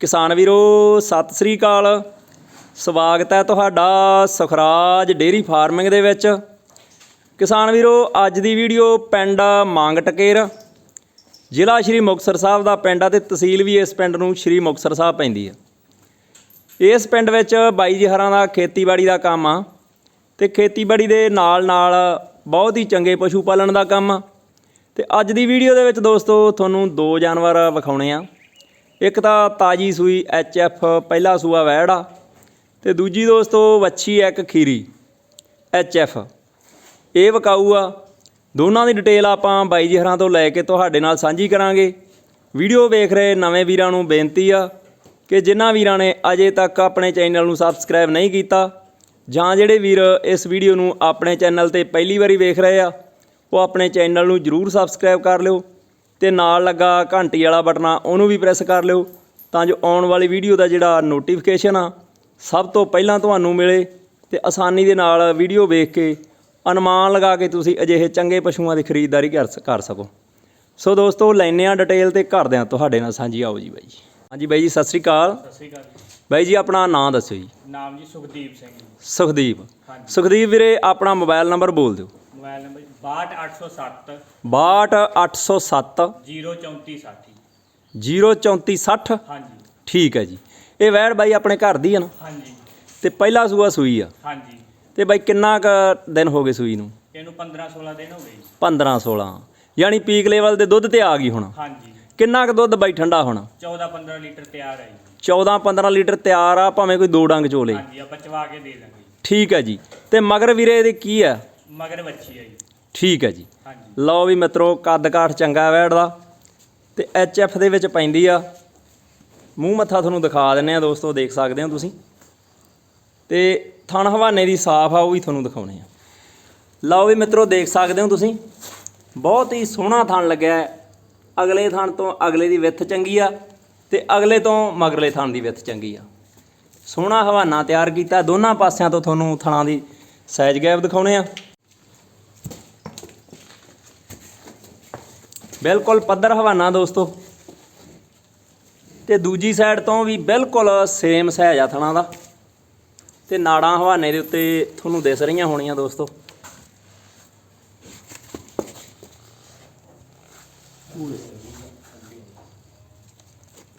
ਕਿਸਾਨ ਵੀਰੋ, ਸਤਿ ਸ੍ਰੀ ਅਕਾਲ। ਸਵਾਗਤ ਹੈ ਤੁਹਾਡਾ ਸੁਖਰਾਜ ਡੇਰੀ ਫਾਰਮਿੰਗ ਦੇ ਵਿੱਚ। ਕਿਸਾਨ ਵੀਰੋ, ਅੱਜ ਦੀ ਵੀਡੀਓ ਪਿੰਡ ਮੰਗ ਟਕੇਰ ਜ਼ਿਲ੍ਹਾ ਸ਼੍ਰੀ ਮੁਕਤਸਰ ਸਾਹਿਬ ਦਾ ਪਿੰਡ ਆ ਤੇ ਤਹਿਸੀਲ ਵੀ ਇਸ ਪਿੰਡ ਨੂੰ ਸ਼੍ਰੀ ਮੁਕਤਸਰ ਸਾਹਿਬ ਪੈਂਦੀ ਆ। ਇਸ ਪਿੰਡ ਵਿੱਚ ਬਾਈ ਜੀ ਹਰਾਂ ਦਾ ਖੇਤੀਬਾੜੀ ਦਾ ਕੰਮ ਆ ਤੇ ਖੇਤੀਬਾੜੀ ਦੇ ਨਾਲ ਨਾਲ ਬਹੁਤ ਹੀ ਚੰਗੇ ਪਸ਼ੂ ਪਾਲਣ ਦਾ ਕੰਮ ਆ। ਤੇ ਅੱਜ ਦੀ ਵੀਡੀਓ ਦੇ ਵਿੱਚ ਦੋਸਤੋ, ਤੁਹਾਨੂੰ ਦੋ ਜਾਨਵਰ ਵਿਖਾਉਣੇ ਆ। ਇੱਕ ਤਾਂ ਤਾਜੀ ਸੂਈ ਐਚ ਐਫ ਪਹਿਲਾ ਸੂਆ ਵੈੜ ਆ ਤੇ ਦੂਜੀ ਦੋਸਤੋ ਵੱਛੀ ਆ ਇੱਕ ਖੀਰੀ ਐਚ ਐਫ ਇਹ ਵਿਕਾਊ ਆ। ਦੋਨਾਂ ਦੀ ਡਿਟੇਲ ਆਪਾਂ ਬਾਈ ਜੀ ਹਰਾਂ ਤੋਂ ਲੈ ਕੇ ਤੁਹਾਡੇ ਨਾਲ ਸਾਂਝੀ ਕਰਾਂਗੇ। ਵੀਡੀਓ ਵੇਖ ਰਹੇ ਨਵੇਂ ਵੀਰਾਂ ਨੂੰ ਬੇਨਤੀ ਆ ਕਿ ਜਿਨ੍ਹਾਂ ਵੀਰਾਂ ਨੇ ਅਜੇ ਤੱਕ ਆਪਣੇ ਚੈਨਲ ਨੂੰ ਸਬਸਕ੍ਰਾਈਬ ਨਹੀਂ ਕੀਤਾ ਜਾਂ ਜਿਹੜੇ ਵੀਰ ਇਸ ਵੀਡੀਓ ਨੂੰ ਆਪਣੇ ਚੈਨਲ ਤੇ ਪਹਿਲੀ ਵਾਰੀ ਵੇਖ ਰਹੇ ਆ, ਉਹ ਆਪਣੇ ਚੈਨਲ ਨੂੰ ਜਰੂਰ ਸਬਸਕ੍ਰਾਈਬ ਕਰ ਲਿਓ। ਤੇ ਨਾਲ ਲੱਗਾ ਘੰਟੀ ਵਾਲਾ ਬਟਨ ਆ ਉਹਨੂੰ ਵੀ ਪ੍ਰੈਸ ਕਰ ਲਿਓ। ਤਾਂ ਜੋ ਆਉਣ ਵਾਲੀ ਵੀਡੀਓ ਦਾ ਜਿਹੜਾ ਨੋਟੀਫਿਕੇਸ਼ਨ ਆ ਸਭ ਤੋਂ ਪਹਿਲਾਂ ਤੁਹਾਨੂੰ ਮਿਲੇ ਤੇ ਆਸਾਨੀ ਦੇ ਨਾਲ ਵੀਡੀਓ ਵੇਖ ਕੇ ਅਨੁਮਾਨ ਲਗਾ ਕੇ ਤੁਸੀਂ ਅਜਿਹੇ ਚੰਗੇ ਪਸ਼ੂਆਂ ਦੀ ਖਰੀਦਦਾਰੀ ਕਰ ਸਕੋ। ਸੋ ਦੋਸਤੋ ਲੈਨੇ ਆ ਡਿਟੇਲ ਤੇ ਕਰਦੇ ਆ ਤੁਹਾਡੇ ਨਾਲ ਸਾਂਝੀ। ਆਓ ਜੀ ਬਾਈ ਜੀ। ਹਾਂਜੀ ਬਾਈ ਜੀ ਸਤਿ ਸ੍ਰੀ ਅਕਾਲ। ਸਤਿ ਸ਼੍ਰੀ ਅਕਾਲ। ਬਾਈ ਜੀ ਆਪਣਾ ਨਾਮ ਦੱਸਿਓ ਜੀ। ਨਾਮ ਜੀ ਸੁਖਦੀਪ ਸਿੰਘ ਸੁਖਦੀਪ। ਸੁਖਦੀਪ ਵੀਰੇ ਆਪਣਾ ਮੋਬਾਈਲ ਨੰਬਰ ਬੋਲ ਦਿਓ। ਮੋਬਾਈਲ ਨੰਬਰ 62807 62807 03460 03460 ਹਾਂਜੀ। ਠੀਕ ਹੈ ਜੀ। ਇਹ ਵੈੜ ਬਾਈ ਆਪਣੇ ਘਰ ਦੀ ਹੈ ਨਾ? ਹਾਂਜੀ। ਤੇ ਪਹਿਲਾ ਸੂਆ ਸੂਈ ਆ। ਹਾਂਜੀ। ਤੇ ਬਾਈ ਕਿੰਨਾ ਕ ਦਿਨ ਹੋ ਗਏ ਸੂਈ ਨੂੰ? ਇਹਨੂੰ 15 16 ਦਿਨ ਹੋ ਗਏ ਜੀ। 15 16 ਯਾਨੀ ਪੀਕ ਲੈਵਲ ਦੇ ਦੁੱਧ ਤੇ ਆ ਗਈ ਹੁਣ। ਹਾਂਜੀ। ਕਿੰਨਾ ਕ ਦੁੱਧ ਬਾਈ ਠੰਡਾ ਹੁਣ? 14 15 ਲੀਟਰ ਤਿਆਰ ਹੈ ਜੀ। 14 15 ਲੀਟਰ ਤਿਆਰ ਆ ਭਾਵੇਂ ਕੋਈ ਦੋ ਡੰਗ ਚੋਲੇ। ਹਾਂਜੀ ਆਪਾਂ ਚਵਾ ਕੇ ਦੇ ਦਾਂਗੇ। ਠੀਕ ਹੈ ਜੀ। ਤੇ ਮਗਰ ਵੀਰੇ ਇਹਦੇ ਕੀ ਆ ਮਗਰ ਵੱਛੀ ਹੈ ਜੀ। ਠੀਕ ਹੈ ਜੀ। ਹਾਂਜੀ। ਲਓ ਵੀ ਮਿੱਤਰੋ ਕੱਦ ਕਾਠ ਚੰਗਾ ਵੈੜ ਦਾ। ਤੇ ਐਚ ਐਫ ਦੇ ਵਿੱਚ ਪੈਂਦੀ ਆ। ਮੂੰਹ ਮੱਥਾ ਤੁਹਾਨੂੰ ਦਿਖਾ ਦਿੰਨੇ ਆ ਦੋਸਤੋ ਦੇਖ ਸਕਦੇ ਹੋ ਤੁਸੀਂ। ਤੇ ਥਣ ਹਵਾਨੇ ਦੀ ਸਾਫ਼ ਆ ਉਹ ਵੀ ਤੁਹਾਨੂੰ ਦਿਖਾਉਣੇ ਆ। ਲਓ ਵੀ ਮਿੱਤਰੋ ਦੇਖ ਸਕਦੇ ਹੋ ਤੁਸੀਂ। ਬਹੁਤ ਹੀ ਸੋਹਣਾ ਥਣ ਲੱਗਿਆ ਹੈ। ਅਗਲੇ ਥਣ ਤੋਂ ਅਗਲੇ ਦੀ ਵਿੱਥ ਚੰਗੀ ਆ ਤੇ ਅਗਲੇ ਤੋਂ ਮਗਰਲੇ ਥਣ ਦੀ ਵਿੱਥ ਚੰਗੀ ਆ। ਸੋਹਣਾ ਹਵਾਨਾ ਤਿਆਰ ਕੀਤਾ। ਦੋਨਾਂ ਪਾਸਿਆਂ ਤੋਂ ਤੁਹਾਨੂੰ ਥਣਾਂ ਦੀ ਸਾਈਜ਼ ਗੈਪ ਦਿਖਾਉਣੇ ਆ। ਬਿਲਕੁਲ ਪੱਧਰ ਹਵਾਨਾ ਦੋਸਤੋ। ਤੇ ਦੂਜੀ ਸਾਈਡ ਤੋਂ ਵੀ ਬਿਲਕੁਲ ਸੇਮ ਸਾਈਜ਼ ਆ ਥਣਾ ਦਾ। ਤੇ ਨਾੜਾਂ ਹਵਾਨੇ ਦੇ ਉੱਤੇ ਤੁਹਾਨੂੰ ਦਿਸ ਰਹੀਆਂ ਹੋਣੀਆਂ ਦੋਸਤੋ।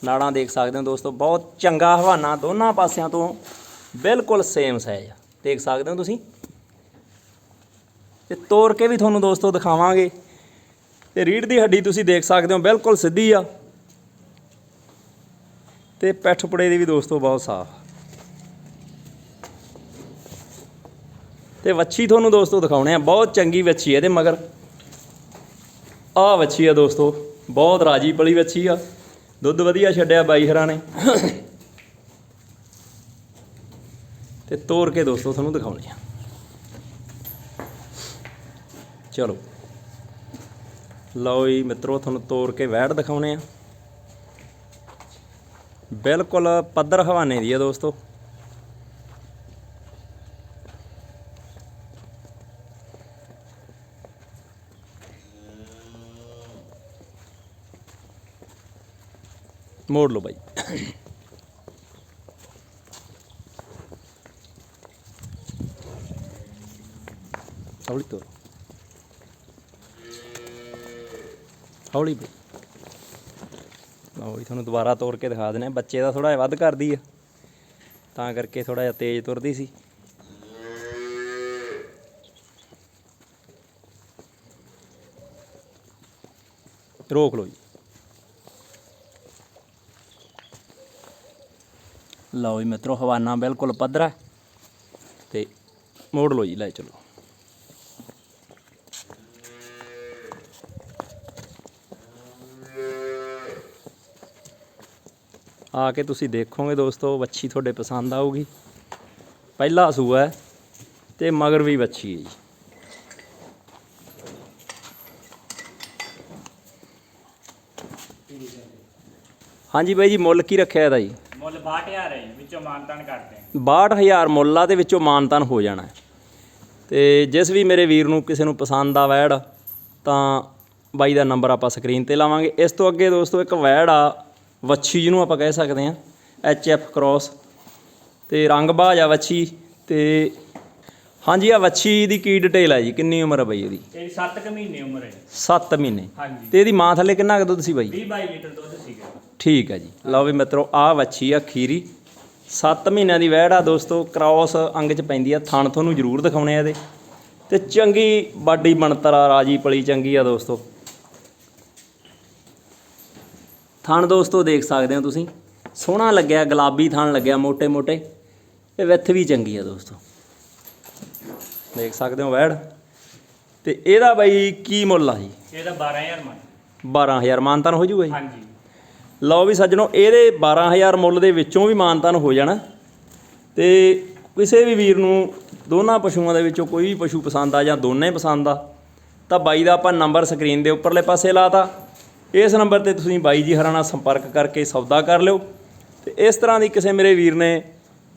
ਨਾੜਾਂ ਦੇਖ ਸਕਦੇ ਹੋ ਦੋਸਤੋ, ਬਹੁਤ ਚੰਗਾ ਹਵਾਨਾ ਦੋਨਾਂ ਪਾਸਿਆਂ ਤੋਂ ਬਿਲਕੁਲ ਸੇਮ ਸਾਈਜ਼ ਆ। ਦੇਖ ਸਕਦੇ ਹੋ ਤੁਸੀਂ? ਤੇ ਤੋੜ ਕੇ ਵੀ ਤੁਹਾਨੂੰ ਦੋਸਤੋ ਦਿਖਾਵਾਂਗੇ। ਤੇ ਰੀੜ ਦੀ ਹੱਡੀ ਤੁਸੀਂ ਦੇਖ ਸਕਦੇ ਹੋ, ਬਿਲਕੁਲ ਸਿੱਧੀ ਆ। ਤੇ ਪਿੱਠ ਪੜੇ ਦੀ ਵੀ ਦੋਸਤੋ ਬਹੁਤ ਸਾਫ਼। ਤੇ ਵੱਛੀ ਤੁਹਾਨੂੰ ਦੋਸਤੋ ਦਿਖਾਉਣੇ ਆ, ਬਹੁਤ ਚੰਗੀ ਵੱਛੀ ਹੈ ਇਹਦੇ ਮਗਰ। ਆ ਵੱਛੀ ਆ ਦੋਸਤੋ, ਬਹੁਤ ਰਾਜੀ ਪਲੀ ਵੱਛੀ ਆ। ਦੁੱਧ ਵਧੀਆ ਛੱਡਿਆ ਬਾਈ ਹਰਾਂ ਨੇ। ਤੇ ਤੋੜ ਕੇ ਦੋਸਤੋ ਤੁਹਾਨੂੰ ਦਿਖਾਉਣੇ ਆ। ਚਲੋ। ਲਓ ਜੀ, ਮਿੱਤਰੋ, ਤੁਹਾਨੂੰ ਤੋੜ ਕੇ ਵੈੜ ਦਿਖਾਉਣੇ ਆ। ਬਿਲਕੁਲ ਪੱਧਰ ਹਵਾਨੇ ਦੀ ਆ ਦੋਸਤੋ। ਮੋੜ ਲਓ ਬਾਈ। ਹੌਲੀ ਤੋਰੋ। ਹੌਲੀ ਬਈ। ਲਓ ਜੀ, ਤੁਹਾਨੂੰ ਦੁਬਾਰਾ ਤੋੜ ਕੇ ਦਿਖਾ ਦਿੰਦੇ ਹਾਂ। ਬੱਚੇ ਦਾ ਥੋੜਾ ਜਿਹਾ ਵੱਧ ਕਰਦੀ ਆ। ਤਾਂ ਕਰਕੇ ਥੋੜਾ ਜਿਹਾ ਤੇਜ਼ ਤੁਰਦੀ ਸੀ। ਰੋਕ ਲਓ ਜੀ। ਲਓ ਜੀ ਮਿੱਤਰੋ, ਹਵਾਨਾ ਬਿਲਕੁਲ ਪੱਧਰਾ ਹੈ। ਤੇ ਮੋੜ ਲਓ ਜੀ, ਲੈ ਚਲੋ। ਆ ਕੇ ਤੁਸੀਂ ਦੇਖੋਗੇ ਦੋਸਤੋ ਵੱਛੀ ਤੁਹਾਡੇ ਪਸੰਦ ਆਊਗੀ। ਪਹਿਲਾ ਸੂਆ ਹੈ ਤੇ ਮਗਰ ਵੀ ਵੱਛੀ ਹੈ ਜੀ। ਹਾਂਜੀ ਬਾਈ ਜੀ ਮੁੱਲ ਕੀ ਰੱਖਿਆ ਇਹਦਾ ਜੀ? ਮੁੱਲ 62000 ਹੈ ਵਿੱਚੋਂ ਮਾਨਤਾਨ ਕਰਦੇ ਹਾਂ। 62000 ਮੁੱਲ ਆ ਤੇ ਵਿੱਚੋਂ ਮਾਨਤਨ ਹੋ ਜਾਣਾ। ਤੇ ਜਿਸ ਵੀ ਮੇਰੇ ਵੀਰ ਨੂੰ ਕਿਸੇ ਨੂੰ ਪਸੰਦ ਆ ਵੈੜ ਤਾਂ ਬਾਈ ਦਾ ਨੰਬਰ ਆਪਾਂ ਸਕਰੀਨ ਤੇ ਲਾਵਾਂਗੇ। ਇਸ ਤੋਂ ਅੱਗੇ ਦੋਸਤੋ ਇੱਕ ਵੈੜ ਆ ਵੱਛੀ ਜਿਹਨੂੰ ਆਪਾਂ ਕਹਿ ਸਕਦੇ ਹਾਂ ਐਚ ਐਫ ਕ੍ਰੋਸ ਤੇ ਰੰਗ ਬਾਜ ਆ ਵੱਛੀ ਤੇ ਹਾਂਜੀ ਆ ਵੱਛੀ ਦੀ ਕੀ ਡਿਟੇਲ ਹੈ ਜੀ? ਕਿੰਨੀ ਉਮਰ ਹੈ ਬਈ ਇਹਦੀ? ਇਹ 7 ਕੁ ਮਹੀਨੇ ਉਮਰ ਹੈ ਜੀ। 7 ਮਹੀਨੇ। ਹਾਂਜੀ। ਤੇ ਇਹਦੀ ਮਾਂ ਥੱਲੇ ਕਿੰਨਾ ਕੁ ਦੁੱਧ ਸੀ ਬਾਈ? 20 22 ਲੀਟਰ ਦੁੱਧ ਸੀਗਾ। ਠੀਕ ਹੈ ਜੀ। ਲਓ ਵੀ ਮਿੱਤਰੋ ਆ ਵੱਛੀ ਆ ਖੀਰੀ। 7 ਮਹੀਨਿਆਂ ਦੀ ਵਹਿੜ ਆ ਦੋਸਤੋ ਕ੍ਰਾਸ ਅੰਗ ਚ ਪੈਂਦੀ ਆ ਥਣ ਤੁਹਾਨੂੰ ਜ਼ਰੂਰ ਦਿਖਾਉਣੇ ਆ ਇਹਦੇ। ਤੇ ਚੰਗੀ ਬਾਡੀ ਬਣਤਰ ਆ ਰਾਜੀ ਪਲੀ ਚੰਗੀ ਆ ਦੋਸਤੋ। ਥਣ ਦੋਸਤੋ ਦੇਖ ਸਕਦੇ ਹੋ ਤੁਸੀਂ। ਸੋਹਣਾ ਲੱਗਿਆ ਗੁਲਾਬੀ ਥਣ ਲੱਗਿਆ ਮੋਟੇ ਮੋਟੇ। ਇਹ ਵਿੱਥ ਵੀ ਚੰਗੀ ਆ ਦੋਸਤੋ। ਦੇਖ ਸਕਦੇ ਹੋ ਵੈੜ। ਤੇ ਇਹਦਾ ਬਾਈ ਕੀ ਮੁੱਲ ਆ ਜੀ? ਇਹਦਾ 12000 ਮਾਨ। 12000 ਮਾਨਤਨ ਹੋ ਜੂਗਾ ਜੀ? ਹਾਂਜੀ। ਲਓ ਵੀ ਸੱਜਣੋ ਇਹਦੇ 12000 ਮੁੱਲ ਦੇ ਵਿੱਚੋਂ ਵੀ ਮਾਨਤਨ ਹੋ ਜਾਣਾ। ਤੇ ਕਿਸੇ ਵੀ ਵੀਰ ਨੂੰ ਦੋਨਾਂ ਪਸ਼ੂਆਂ ਦੇ ਵਿੱਚੋਂ ਕੋਈ ਵੀ ਪਸ਼ੂ ਪਸੰਦ ਆ ਜਾਂ ਦੋਨੇ ਪਸੰਦ ਆ ਤਾਂ ਬਾਈ ਦਾ ਆਪਾਂ ਨੰਬਰ ਸਕਰੀਨ ਦੇ ਉੱਪਰਲੇ ਪਾਸੇ ਲਾਤਾ। ਇਸ ਨੰਬਰ ਤੇ ਤੁਸੀਂ ਬਾਈ ਜੀ ਹਰਾਂ ਨਾਲ ਸੰਪਰਕ ਕਰਕੇ ਸੌਦਾ ਕਰ ਲਿਓ ਤੇ ਇਸ ਤਰ੍ਹਾਂ ਦੀ ਕਿਸੇ ਮੇਰੇ ਵੀਰ ਨੇ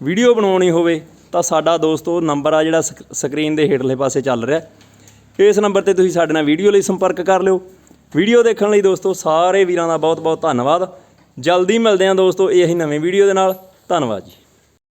ਵੀਡੀਓ ਬਣਾਉਣੀ ਹੋਵੇ ਤਾਂ ਸਾਡਾ ਦੋਸਤੋ ਨੰਬਰ ਆ ਜਿਹੜਾ ਸਕ- ਸਕਰੀਨ ਦੇ ਹੇਠਲੇ ਪਾਸੇ ਚੱਲ ਰਿਹਾ। ਇਸ ਨੰਬਰ ਤੇ ਤੁਸੀਂ ਸਾਡੇ ਨਾਲ ਵੀਡੀਓ ਲਈ ਸੰਪਰਕ ਕਰ ਲਿਓ। ਵੀਡੀਓ ਦੇਖਣ ਲਈ ਦੋਸਤੋ ਸਾਰੇ ਵੀਰਾਂ ਦਾ ਬਹੁਤ ਬਹੁਤ ਧੰਨਵਾਦ। ਜਲਦੀ ਮਿਲਦੇ ਹਾਂ ਦੋਸਤੋ, ਇਹੀ ਨਵੇਂ ਵੀਡੀਓ ਦੇ ਨਾਲ। ਧੰਨਵਾਦ ਜੀ।